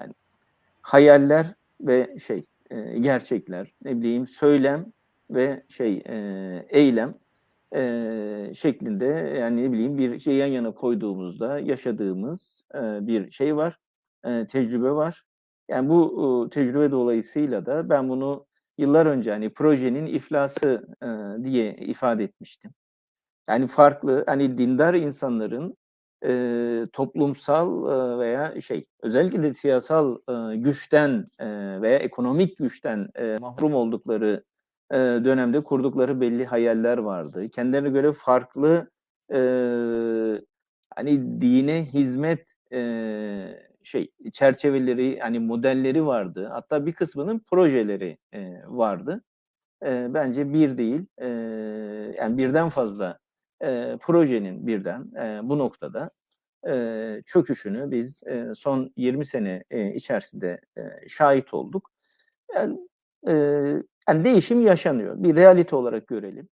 Yani hayaller ve şey e, gerçekler, ne bileyim söylem ve şey e, eylem e, şeklinde yani ne bileyim bir şey yan yana koyduğumuzda yaşadığımız e, bir şey var, e, tecrübe var. Yani bu e, tecrübe dolayısıyla da ben bunu yıllar önce hani projenin iflası e, diye ifade etmiştim. Yani farklı hani dindar insanların e, toplumsal e, veya şey özellikle de siyasal e, güçten e, veya ekonomik güçten e, mahrum oldukları e, dönemde kurdukları belli hayaller vardı. Kendilerine göre farklı e, hani dine hizmet e, şey çerçeveleri hani modelleri vardı. Hatta bir kısmının projeleri e, vardı. E, bence bir değil e, yani birden fazla e, projenin birden e, bu noktada e, çöküşünü biz e, son 20 sene e, içerisinde e, şahit olduk. Yani, e, yani değişim yaşanıyor. Bir realite olarak görelim.